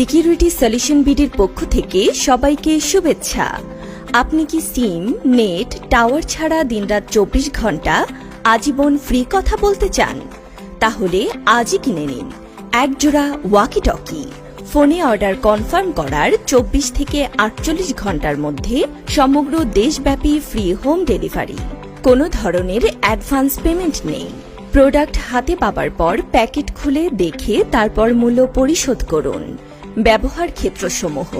Security solution বিডির পক্ষ থেকে সবাইকে শুভেচ্ছা। আপনি কি সিম, নেট, টাওয়ার ছাড়া দিনরাত চব্বিশ ঘণ্টা আজীবন ফ্রি কথা বলতে চান? তাহলে আজই কিনে নিন। একজোড়া ওয়াকি টকি ফোনে অর্ডার কনফার্ম করার চব্বিশ থেকে আটচল্লিশ ঘণ্টার মধ্যে সমগ্র দেশব্যাপী ফ্রি হোম ডেলিভারি। কোনো ধরনের অ্যাডভান্স পেমেন্ট নেই। প্রোডাক্ট হাতে পাবার পর প্যাকেট খুলে দেখে তারপর মূল্য পরিশোধ করুন। ব্যবহার ক্ষেত্রসমূহ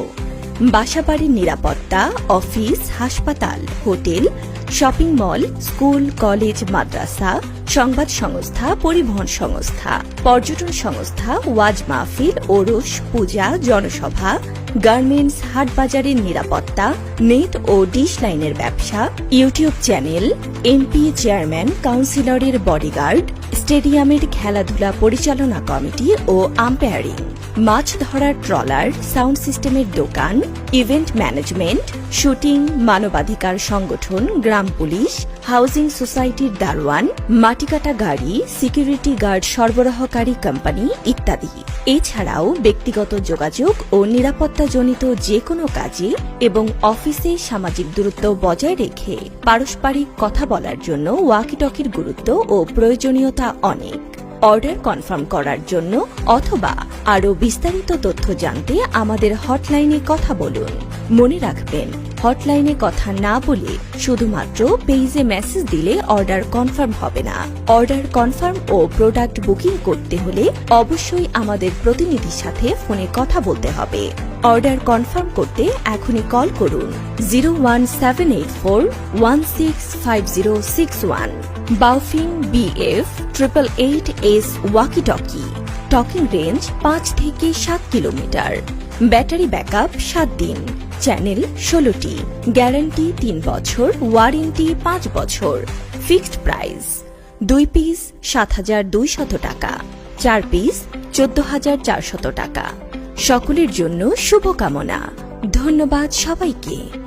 বাসাবাড়ির নিরাপত্তা, অফিস, হাসপাতাল, hotel, shopping mall, school, college, মাদ্রাসা, সংবাদ সংস্থা, পরিবহন সংস্থা, পর্যটন সংস্থা, ওয়াজ মাহফিল, ওরস, পূজা, জনসভা গার্মেন্টস হাটবাজারের নিরাপত্তা, নেট ও ডিশ লাইনের ব্যবসা, ইউটিউব চ্যানেল, এমপি চেয়ারম্যান, কাউন্সিলরের বডিগার্ড, স্টেডিয়ামের খেলাধুলা পরিচালনা কমিটি ও আম্পায়ারিং, মাছ ধরার ট্রলার, সাউন্ড সিস্টেমের দোকান, ইভেন্ট ম্যানেজমেন্ট, শুটিং, মানবাধিকার সংগঠন, গ্রাম পুলিশ, হাউজিং সোসাইটির দারোয়ান, মাটিকাটা গাড়ি, সিকিউরিটি গার্ড সরবরাহকারী কোম্পানি ইত্যাদি। এছাড়াও ব্যক্তিগত যোগাযোগ ও নিরাপত্তাজনিত যে কোনো কাজে এবং অফিসে সামাজিক দূরত্ব বজায় রেখে পারস্পরিক কথা বলার জন্য ওয়াকিটকির গুরুত্ব ও প্রয়োজনীয়তা অনেক। অর্ডার কনফার্ম করার জন্য অথবা আরও বিস্তারিত তথ্য জানতে আমাদের হটলাইনে কথা বলুন। মনে রাখবেন হটলাইনে কথা না বলে শুধুমাত্র পেজে মেসেজ দিলে অর্ডার কনফার্ম হবে না। অর্ডার কনফার্ম ও প্রোডাক্ট বুকিং করতে হলে অবশ্যই আমাদের প্রতিনিধির সাথে ফোনে কথা বলতে হবে। অর্ডার কনফার্ম করতে এখনই কল করুন zero one seven eight four one six five zero six one বাউফিং BF triple eight S walkie talkie talking range পাঁচ থেকে সাত কিলোমিটার। ব্যাটারি ব্যাকআপ সাত দিন। চ্যানেল ষোলোটি। গ্যারান্টি তিন বছর, ওয়ারেন্টি পাঁচ বছর। Fixed price. দুই পিস সাত হাজার দুইশত টাকা। চার পিস চোদ্দ হাজার চারশত টাকা। সকলের জন্য শুভকামনা। ধন্যবাদ সবাইকে।